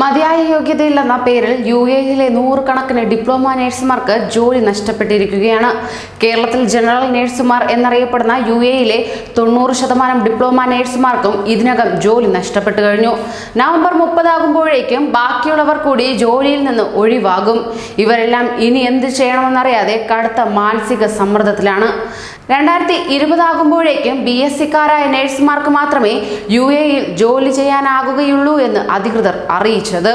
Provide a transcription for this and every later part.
മതിയായ യോഗ്യതയില്ലെന്ന പേരിൽ യു എയിലെ നൂറുകണക്കിന് ഡിപ്ലോമ നഴ്സുമാർക്ക് ജോലി നഷ്ടപ്പെട്ടിരിക്കുകയാണ്. കേരളത്തിൽ ജനറൽ നഴ്സുമാർ എന്നറിയപ്പെടുന്ന യു എയിലെ തൊണ്ണൂറ് ശതമാനം ഡിപ്ലോമ നഴ്സുമാർക്കും ഇതിനകം ജോലി നഷ്ടപ്പെട്ടു കഴിഞ്ഞു. നവംബർ മുപ്പതാകുമ്പോഴേക്കും ബാക്കിയുള്ളവർ കൂടി ജോലിയിൽ നിന്ന് ഒഴിവാകും. ഇവരെല്ലാം ഇനി എന്ത് ചെയ്യണമെന്നറിയാതെ കടുത്ത മാനസിക സമ്മർദ്ദത്തിലാണ്. രണ്ടായിരത്തി ഇരുപതാകുമ്പോഴേക്കും ബി എസ് സിക്കാരായ നഴ്സുമാർക്ക് മാത്രമേ യു എയിൽ ജോലി ചെയ്യാനാകുകയുള്ളൂ എന്ന് അധികൃതർ അറിയിച്ചത്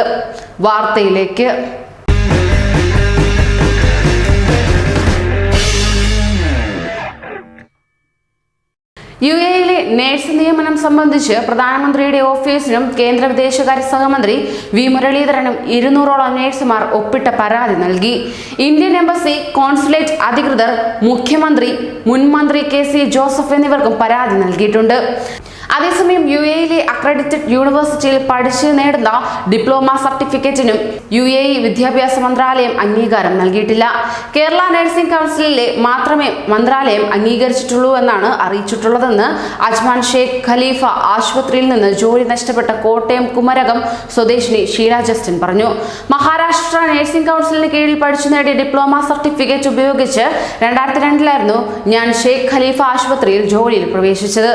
വാർത്തയിലേക്ക്. യു എയിലെ നേഴ്സ് നിയമനം സംബന്ധിച്ച് പ്രധാനമന്ത്രിയുടെ ഓഫീസിനും കേന്ദ്ര വിദേശകാര്യ സഹമന്ത്രി വി മുരളീധരനും ഇരുന്നൂറോളം നേഴ്സുമാർ ഒപ്പിട്ട പരാതി നൽകി. ഇന്ത്യൻ എംബസി കോൺസുലേറ്റ് അധികൃതർ മുഖ്യമന്ത്രി മുൻമന്ത്രി കെ സി ജോസഫ് എന്നിവർക്കും പരാതി നൽകിയിട്ടുണ്ട്. അതേസമയം യു എയിലെ അക്രഡിറ്റഡ് യൂണിവേഴ്സിറ്റിയിൽ പഠിച്ച് നേടുന്ന ഡിപ്ലോമ സർട്ടിഫിക്കറ്റിനും യു എ ഇ വിദ്യാഭ്യാസ മന്ത്രാലയം അംഗീകാരം നൽകിയിട്ടില്ല. കേരള നഴ്സിംഗ് കൗൺസിലിലെ മാത്രമേ മന്ത്രാലയം അംഗീകരിച്ചിട്ടുള്ളൂ എന്നാണ് അറിയിച്ചിട്ടുള്ളതെന്ന് അജ്മാൻ ഷെയ്ഖ് ഖലീഫ ആശുപത്രിയിൽ നിന്ന് ജോലി നഷ്ടപ്പെട്ട കോട്ടയം കുമരകം സ്വദേശിനി ഷീല ജസ്റ്റിൻ പറഞ്ഞു. മഹാരാഷ്ട്ര നഴ്സിംഗ് കൗൺസിലിന് കീഴിൽ പഠിച്ചു നേടിയ ഡിപ്ലോമ സർട്ടിഫിക്കറ്റ് ഉപയോഗിച്ച് രണ്ടായിരത്തി രണ്ടിലായിരുന്നു ഞാൻ ഷെയ്ഖ് ഖലീഫ ആശുപത്രിയിൽ ജോലിയിൽ പ്രവേശിച്ചത്.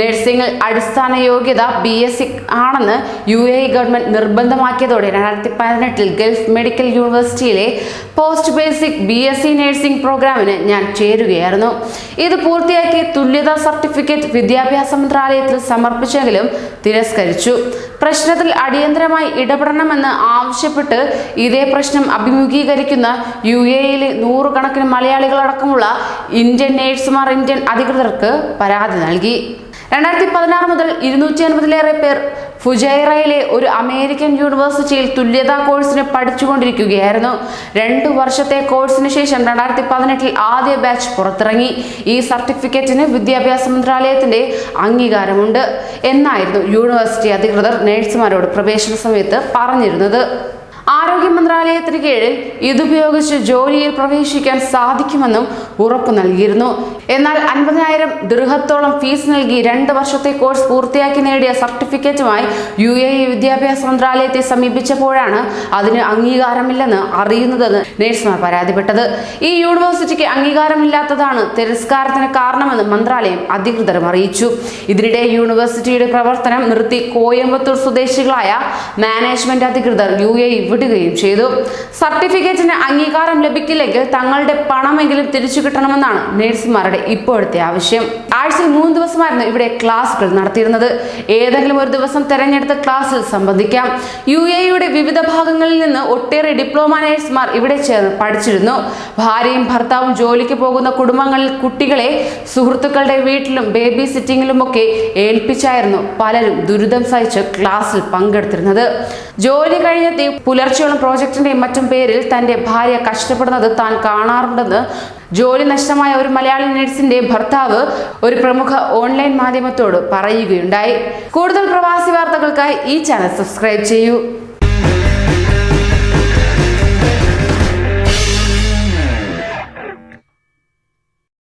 നഴ്സിംഗിൽ അടിസ്ഥാന യോഗ്യത ബി എസ് സി ആണെന്ന് യു എ ഗവൺമെന്റ് നിർബന്ധമാക്കിയതോടെ രണ്ടായിരത്തി പതിനെട്ടിൽ ഗൾഫ് മെഡിക്കൽ യൂണിവേഴ്സിറ്റിയിലെ post basic B S C nursing പ്രോഗ്രാമിന് ഞാൻ ചേരുകയായിരുന്നു. ഇത് പൂർത്തിയാക്കി തുല്യതാ സർട്ടിഫിക്കറ്റ് വിദ്യാഭ്യാസ മന്ത്രാലയത്തിൽ സമർപ്പിച്ചെങ്കിലും തിരസ്കരിച്ചു. പ്രശ്നത്തിൽ അടിയന്തരമായി ഇടപെടണമെന്ന് ആവശ്യപ്പെട്ട് ഇതേ പ്രശ്നം അഭിമുഖീകരിക്കുന്ന യു എയിലെ നൂറുകണക്കിന് മലയാളികളടക്കമുള്ള ഇന്ത്യൻ നേഴ്സുമാർ ഇന്ത്യൻ അധികൃതർക്ക് പരാതി നൽകി. രണ്ടായിരത്തി പതിനാറ് മുതൽ ഇരുന്നൂറ്റി അൻപതിലേറെ പേർ ഫുജൈറയിലെ ഒരു അമേരിക്കൻ യൂണിവേഴ്സിറ്റിയിൽ തുല്യതാ കോഴ്സിന് പഠിച്ചുകൊണ്ടിരിക്കുകയായിരുന്നു. രണ്ടു വർഷത്തെ കോഴ്സിന് ശേഷം രണ്ടായിരത്തി പതിനെട്ടിൽ ആദ്യ ബാച്ച് പുറത്തിറങ്ങി. ഈ സർട്ടിഫിക്കറ്റിന് വിദ്യാഭ്യാസ മന്ത്രാലയത്തിന്റെ അംഗീകാരമുണ്ട് എന്നായിരുന്നു യൂണിവേഴ്സിറ്റി അധികൃതർ നഴ്സുമാരോട് പ്രവേശന സമയത്ത് പറഞ്ഞിരുന്നത്. ആരോഗ്യ മന്ത്രാലയത്തിന് കീഴിൽ ഇതുപയോഗിച്ച് ജോലിയിൽ പ്രവേശിക്കാൻ സാധിക്കുമെന്നും ഉറപ്പു നൽകിയിരുന്നു. എന്നാൽ അൻപതിനായിരം ദൃഹത്തോളം ഫീസ് നൽകി രണ്ട് വർഷത്തെ കോഴ്സ് പൂർത്തിയാക്കി നേടിയ സർട്ടിഫിക്കറ്റുമായി യു എ ഇ വിദ്യാഭ്യാസ മന്ത്രാലയത്തെ സമീപിച്ചപ്പോഴാണ് അതിന് അംഗീകാരമില്ലെന്ന് അറിയുന്നതെന്ന് നഴ്സുമാർ പരാതിപ്പെട്ടത്. ഈ യൂണിവേഴ്സിറ്റിക്ക് അംഗീകാരമില്ലാത്തതാണ് തിരസ്കാരത്തിന് കാരണമെന്ന് മന്ത്രാലയം അധികൃതരും അറിയിച്ചു. ഇതിനിടെ യൂണിവേഴ്സിറ്റിയുടെ പ്രവർത്തനം നിർത്തി കോയമ്പത്തൂർ സ്വദേശികളായ മാനേജ്മെന്റ് അധികൃതർ യു എ ഇ ചെയ്തു. സർട്ടിഫിക്കറ്റിന് അംഗീകാരം ലഭിക്കില്ലെങ്കിൽ തങ്ങളുടെ പണമെങ്കിലും തിരിച്ചു കിട്ടണമെന്നാണ് നഴ്സുമാരുടെ ഇപ്പോഴത്തെ ആവശ്യം. ആഴ്ചയിൽ മൂന്ന് ദിവസമായിരുന്നു ഇവിടെ ക്ലാസുകൾ നടത്തിയിരുന്നത്. ഏതെങ്കിലും ഒരു ദിവസം തെരഞ്ഞെടുത്ത ക്ലാസ്സിൽ സംബന്ധിക്കാം. യു എയുടെ വിവിധ ഭാഗങ്ങളിൽ നിന്ന് ഒട്ടേറെ ഡിപ്ലോമ നഴ്സുമാർ ഇവിടെ ചേർന്ന് പഠിച്ചിരുന്നു. ഭാര്യയും ഭർത്താവും ജോലിക്ക് പോകുന്ന കുടുംബങ്ങളിൽ കുട്ടികളെ സുഹൃത്തുക്കളുടെ വീട്ടിലും ബേബി സിറ്റിങ്ങിലുമൊക്കെ ഏൽപ്പിച്ചായിരുന്നു പലരും ദുരിതം സഹിച്ച് ക്ലാസ്സിൽ പങ്കെടുത്തിരുന്നത്. ജോലി കഴിഞ്ഞെത്തി പുലർച്ചെയുള്ള പ്രോജക്റ്റിന്റെയും മറ്റും പേരിൽ തന്റെ ഭാര്യ കഷ്ടപ്പെടുന്നത് താൻ കാണാറുണ്ടെന്ന് ജോലി നഷ്ടമായ ഒരു മലയാളി നഴ്സിന്റെ ഭർത്താവ് ഒരു പ്രമുഖ ഓൺലൈൻ മാധ്യമത്തോട് പറയുകയുണ്ടായി. കൂടുതൽ പ്രവാസി വാർത്തകൾക്കായി ഈ ചാനൽ സബ്സ്ക്രൈബ് ചെയ്യൂ.